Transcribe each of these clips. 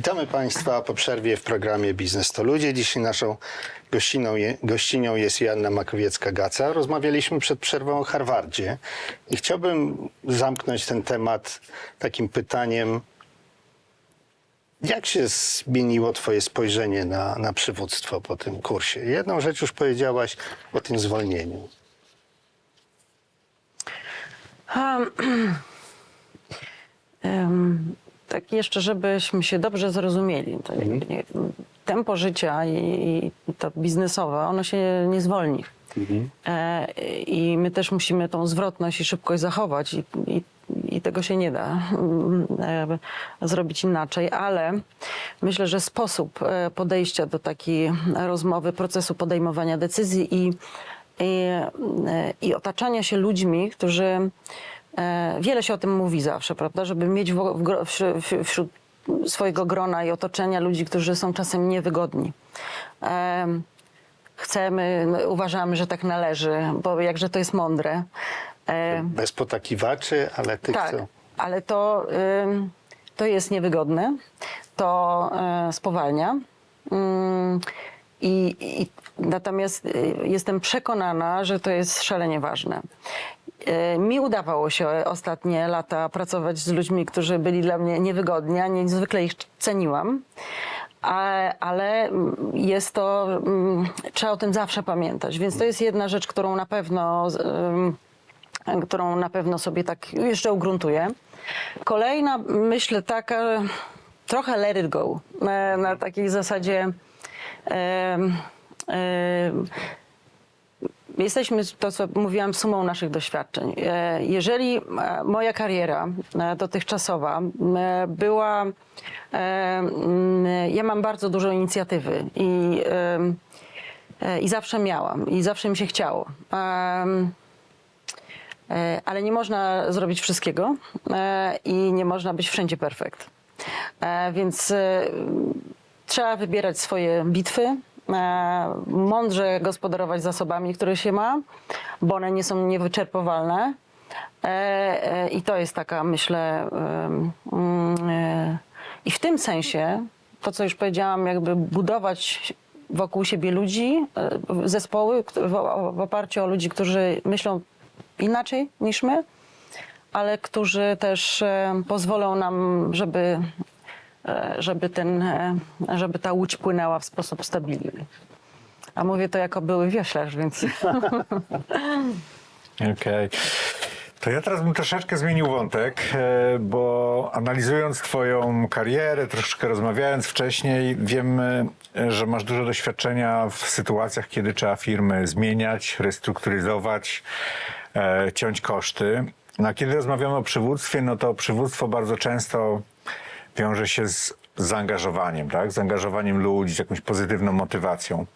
Witamy Państwa po przerwie w programie Biznes to Ludzie. Dzisiaj naszą gościną, je, gościnią jest Joanna Makowiecka-Gaca. Rozmawialiśmy przed przerwą o Harvardzie i chciałbym zamknąć ten temat takim pytaniem. Jak się zmieniło Twoje spojrzenie na, na przywództwo po tym kursie? Jedną rzecz już powiedziałaś o tym zwolnieniu. Um, em, tak jeszcze, żebyśmy się dobrze zrozumieli. To nie, tempo życia i, i to biznesowe, ono się nie zwolni. E, I my też musimy tą zwrotność i szybkość zachować i, i, i tego się nie da mm, e, zrobić inaczej, ale myślę, że sposób e, podejścia do takiej rozmowy, procesu podejmowania decyzji i, i, e, i otaczania się ludźmi, którzy wiele się o tym mówi zawsze, prawda, żeby mieć wśród, swojego grona i otoczenia ludzi, którzy są czasem niewygodni. Em, chcemy, no, uważamy, że tak należy, bo jakże to jest mądre. E, Bez potakiwaczy, ale tych, tak, co... ale to, to jest niewygodne, to e, spowalnia. Ym, i, i, natomiast y, jestem przekonana, że to jest szalenie ważne. E, Mi udawało się ostatnie lata pracować z ludźmi, którzy byli dla mnie niewygodni, a niezwykle ich ceniłam. Ale jest to, mm, trzeba o tym zawsze pamiętać. Więc to jest jedna rzecz, którą na pewno, którą na pewno sobie tak jeszcze ugruntuję. Kolejna, myślę, taka trochę let it go. Na, na takiej zasadzie. em, em, Jesteśmy, to co mówiłam, sumą naszych doświadczeń. E, Jeżeli e, moja kariera e, dotychczasowa była. Ja mam bardzo dużo inicjatywy i, i zawsze miałam, i zawsze mi się chciało. Ale nie można zrobić wszystkiego i nie można być wszędzie perfekt. Więc trzeba wybierać swoje bitwy, mądrze gospodarować zasobami, które się ma, bo one nie są niewyczerpowalne. E, e, I to jest taka, myślę, mm, e, i w tym sensie, to co już powiedziałam, jakby budować wokół siebie ludzi, e, zespoły w, oparciu o ludzi, którzy myślą inaczej niż my, ale którzy też e, pozwolą nam, żeby, e, żeby, ten, e, żeby ta łódź płynęła w sposób stabilny. A mówię to jako były wioślarz, więc Okej. To ja teraz bym troszeczkę zmienił wątek, e, bo analizując Twoją karierę, troszeczkę rozmawiając wcześniej, wiem, e, że masz dużo doświadczenia w sytuacjach, kiedy trzeba firmy zmieniać, restrukturyzować, e, ciąć koszty. No a kiedy rozmawiamy o przywództwie, no to przywództwo bardzo często wiąże się z zaangażowaniem, tak? Zaangażowaniem ludzi, z jakąś pozytywną motywacją.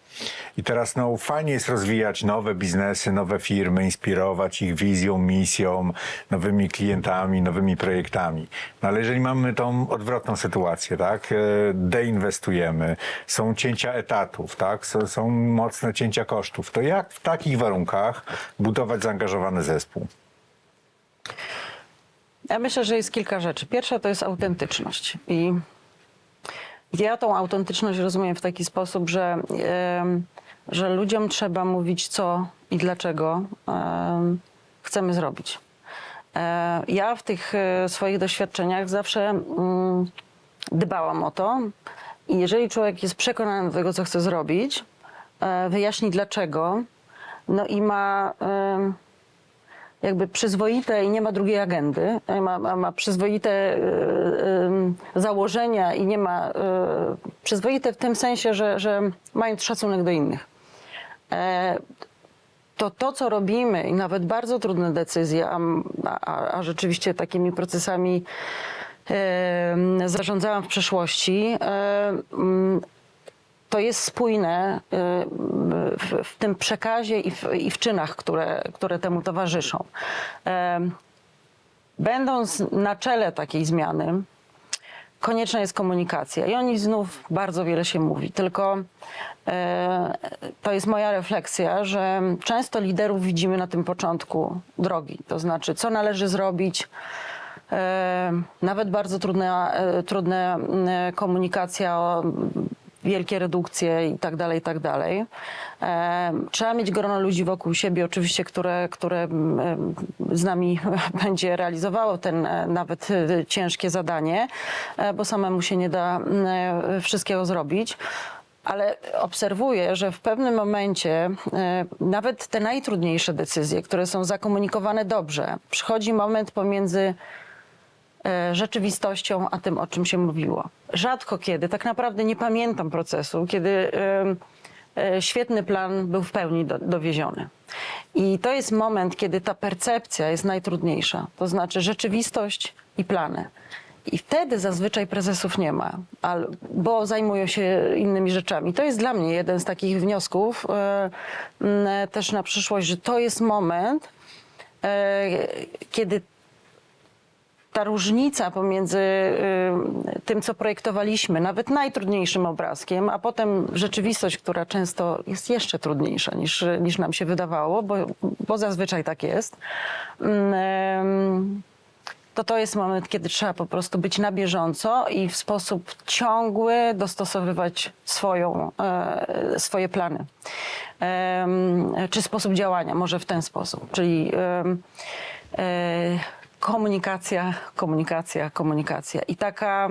I teraz no, fajnie jest rozwijać nowe biznesy, nowe firmy, inspirować ich wizją, misją, nowymi klientami, nowymi projektami. No, ale jeżeli mamy tą odwrotną sytuację, tak? E, Deinwestujemy, są cięcia etatów, tak? Są mocne cięcia kosztów, to jak w takich warunkach budować zaangażowany zespół? Ja myślę, że jest kilka rzeczy. Pierwsza to jest autentyczność. I ja tą autentyczność rozumiem w taki sposób, że, że ludziom trzeba mówić co i dlaczego em, chcemy zrobić. E, Ja w tych e, swoich doświadczeniach zawsze mm, dbałam o to. I jeżeli człowiek jest przekonany do tego, co chce zrobić, e, wyjaśni dlaczego, no i ma jakby przyzwoite i nie ma drugiej agendy, ma, ma, ma przyzwoite e, em, założenia i nie ma e, przyzwoite w tym sensie, że, że mając szacunek do innych. E, to to, co robimy i nawet bardzo trudne decyzje, a, a, a rzeczywiście takimi procesami e, zarządzałam w przeszłości, to jest spójne y, w, w tym przekazie i w, i w czynach, które, które temu towarzyszą. Będąc na czele takiej zmiany, konieczna jest komunikacja. I o niej znów bardzo wiele się mówi. Tylko e, to jest moja refleksja, że często liderów widzimy na tym początku drogi. To znaczy, co należy zrobić, e, nawet bardzo trudna, e, trudna komunikacja, o, wielkie redukcje i tak dalej, i tak dalej. Trzeba mieć grono ludzi wokół siebie, oczywiście, które, które z nami będzie realizowało ten e, nawet e, ciężkie zadanie, e, bo samemu się nie da wszystkiego zrobić. Ale obserwuję, że w pewnym momencie nawet te najtrudniejsze decyzje, które są zakomunikowane dobrze, przychodzi moment pomiędzy rzeczywistością, a tym, o czym się mówiło. Rzadko kiedy, tak naprawdę nie pamiętam procesu, kiedy e, świetny plan był w pełni do, dowieziony. I to jest moment, kiedy ta percepcja jest najtrudniejsza, to znaczy rzeczywistość i plany. I wtedy zazwyczaj prezesów nie ma, bo zajmują się innymi rzeczami. To jest dla mnie jeden z takich wniosków e, też na przyszłość, że to jest moment, e, kiedy ta różnica pomiędzy y, tym, co projektowaliśmy, nawet najtrudniejszym obrazkiem, a potem rzeczywistość, która często jest jeszcze trudniejsza niż, niż nam się wydawało, bo, bo zazwyczaj tak jest, ym, to to jest moment, kiedy trzeba po prostu być na bieżąco i w sposób ciągły dostosowywać swoją, e, swoje plany. Czy sposób działania, może w ten sposób. Czyli e, komunikacja, komunikacja, komunikacja. I taka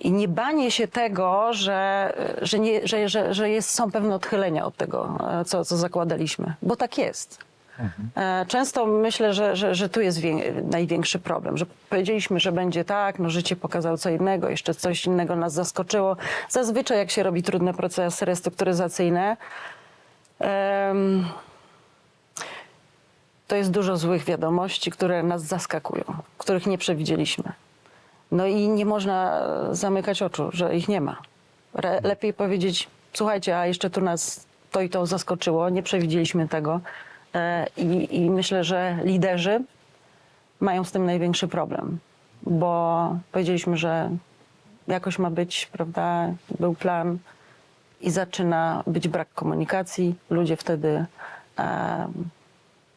i nie banie się tego, że, że, nie, że, że, że jest, są pewne odchylenia od tego, e, co, co zakładaliśmy, bo tak jest. E, Często myślę, że, że, że tu jest wię- największy problem, że powiedzieliśmy, że będzie tak, no życie pokazało co innego, jeszcze coś innego nas zaskoczyło. Zazwyczaj jak się robi trudne procesy restrukturyzacyjne, em, to jest dużo złych wiadomości, które nas zaskakują, których nie przewidzieliśmy. No i nie można e, zamykać oczu, że ich nie ma. Re, lepiej powiedzieć, słuchajcie, a jeszcze tu nas to i to zaskoczyło, nie przewidzieliśmy tego. E, I, I myślę, że liderzy mają z tym największy problem, bo powiedzieliśmy, że jakoś ma być, prawda, był plan i zaczyna być brak komunikacji. Ludzie wtedy e,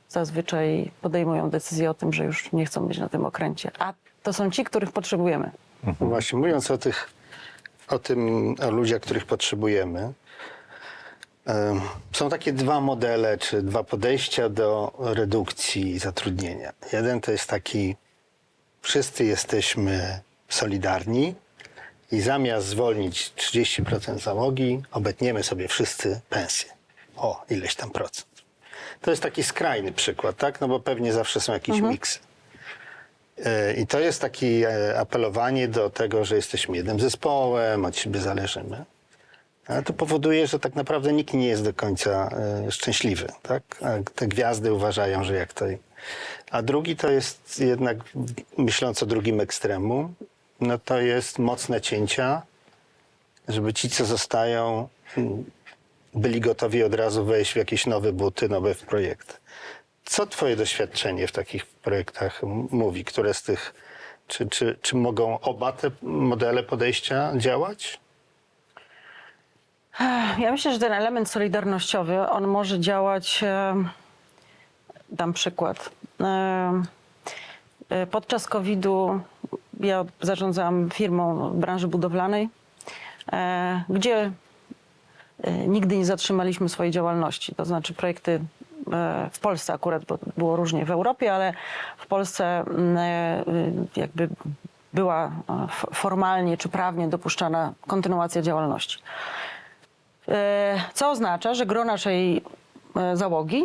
zazwyczaj podejmują decyzję o tym, że już nie chcą być na tym okręcie. A to są ci, których potrzebujemy. No Właśnie mówiąc o tych, o tym, o ludziach, których potrzebujemy, em, są takie dwa modele, czy dwa podejścia do redukcji zatrudnienia. Jeden to jest taki, wszyscy jesteśmy solidarni i zamiast zwolnić 30% załogi, obetniemy sobie wszyscy pensję. O, ileś tam procent. To jest taki skrajny przykład, tak? No bo pewnie zawsze są jakieś miksy. E, I to jest takie apelowanie do tego, że jesteśmy jednym zespołem, od siebie zależymy. Ale to powoduje, że tak naprawdę nikt nie jest do końca e, szczęśliwy. Tak? A te gwiazdy uważają, że jak to. A drugi to jest jednak, myśląc o drugim ekstremum, no to jest mocne cięcia, żeby ci, co zostają, byli gotowi od razu wejść w jakieś nowe buty, nowe projekty. Co twoje doświadczenie w takich projektach mówi? Które z tych, czy, czy, czy mogą oba te modele podejścia działać? Ja myślę, że ten element solidarnościowy, on może działać. Dam przykład. E, Podczas COVID-u ja zarządzałam firmą w branży budowlanej, e, gdzie nigdy nie zatrzymaliśmy swojej działalności. To znaczy projekty e, w Polsce akurat, bo było różnie w Europie, ale w Polsce mm, e, jakby była e, formalnie czy prawnie dopuszczana kontynuacja działalności. E, Co oznacza, że gro naszej e, załogi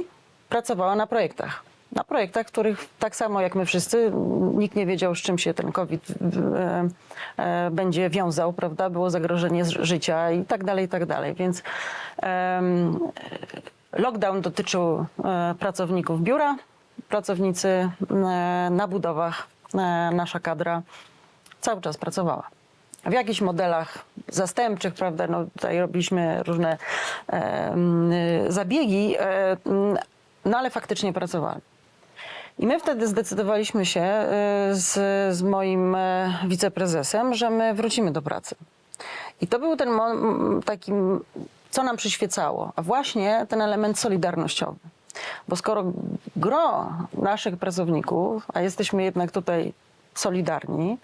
pracowała na projektach. Na projektach, których tak samo jak my wszyscy, nikt nie wiedział, z czym się ten COVID e, e, będzie wiązał, prawda? Było zagrożenie życia i tak dalej, i tak dalej. Więc lockdown dotyczył e, pracowników biura, pracownicy na budowach, nasza kadra cały czas pracowała. W jakichś modelach zastępczych, prawda, no tutaj robiliśmy różne zabiegi, no ale faktycznie pracowali. I my wtedy zdecydowaliśmy się e, z, z moim e, wiceprezesem, że my wrócimy do pracy. I to był ten taki, co nam przyświecało, a właśnie ten element solidarnościowy. Bo skoro gro naszych pracowników, a jesteśmy jednak tutaj solidarni,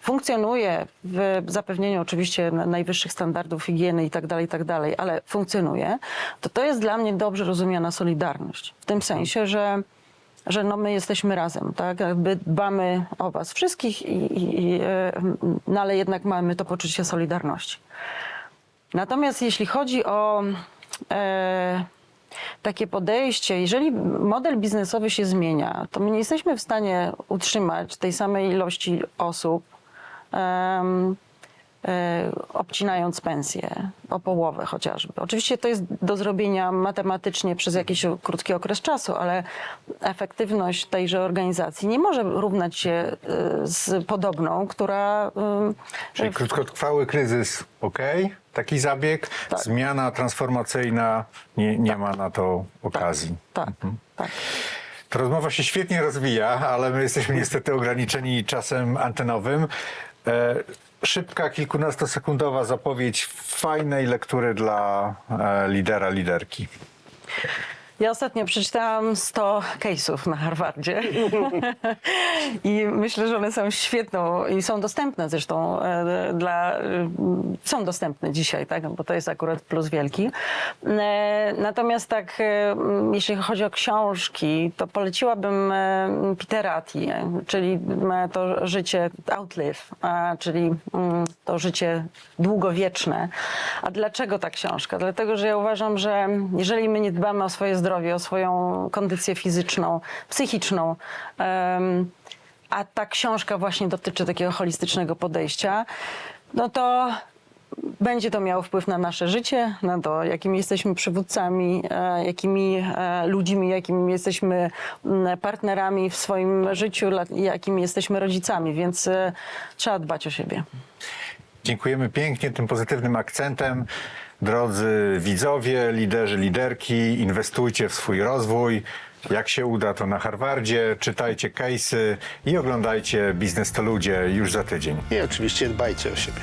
funkcjonuje w zapewnieniu oczywiście na- najwyższych standardów higieny i tak dalej, i tak dalej, ale funkcjonuje, to to jest dla mnie dobrze rozumiana solidarność. W tym sensie, że że no my jesteśmy razem, tak? Jakby dbamy o was wszystkich, i, i, e, no ale jednak mamy to poczucie solidarności. Natomiast jeśli chodzi o e, takie podejście, jeżeli model biznesowy się zmienia, to my nie jesteśmy w stanie utrzymać tej samej ilości osób, e, obcinając pensję o połowę chociażby. Oczywiście to jest do zrobienia matematycznie przez jakiś krótki okres czasu, ale efektywność tejże organizacji nie może równać się e, z podobną, która em, Czyli krótkotrwały kryzys, ok, taki zabieg, Tak. zmiana transformacyjna, nie, nie ma na to okazji. tak, tak. Ta rozmowa się świetnie rozwija, ale my jesteśmy niestety ograniczeni czasem antenowym. E, szybka, kilkunastosekundowa zapowiedź fajnej lektury dla e, lidera, liderki. Ja ostatnio przeczytałam 100 case'ów na Harvardzie i myślę, że one są świetną i są dostępne zresztą e, dla, e, są dostępne dzisiaj, tak? bo to jest akurat plus wielki. E, Natomiast tak, jeśli chodzi o książki, to poleciłabym Petera czyli to życie Outlive, czyli mm, to życie długowieczne. A dlaczego ta książka? Dlatego, że ja uważam, że jeżeli my nie dbamy o swoje zdrowie, o swoją kondycję fizyczną, psychiczną, a ta książka właśnie dotyczy takiego holistycznego podejścia, no to będzie to miało wpływ na nasze życie, na to, jakimi jesteśmy przywódcami, e, jakimi e, ludźmi, jakimi jesteśmy partnerami w swoim życiu, jakimi jesteśmy rodzicami, więc e, trzeba dbać o siebie. Dziękujemy pięknie tym pozytywnym akcentem. Drodzy widzowie, liderzy, liderki, inwestujcie w swój rozwój. Jak się uda, to na Harvardzie. Czytajcie case'y i oglądajcie Biznes to Ludzie już za tydzień. I oczywiście dbajcie o siebie.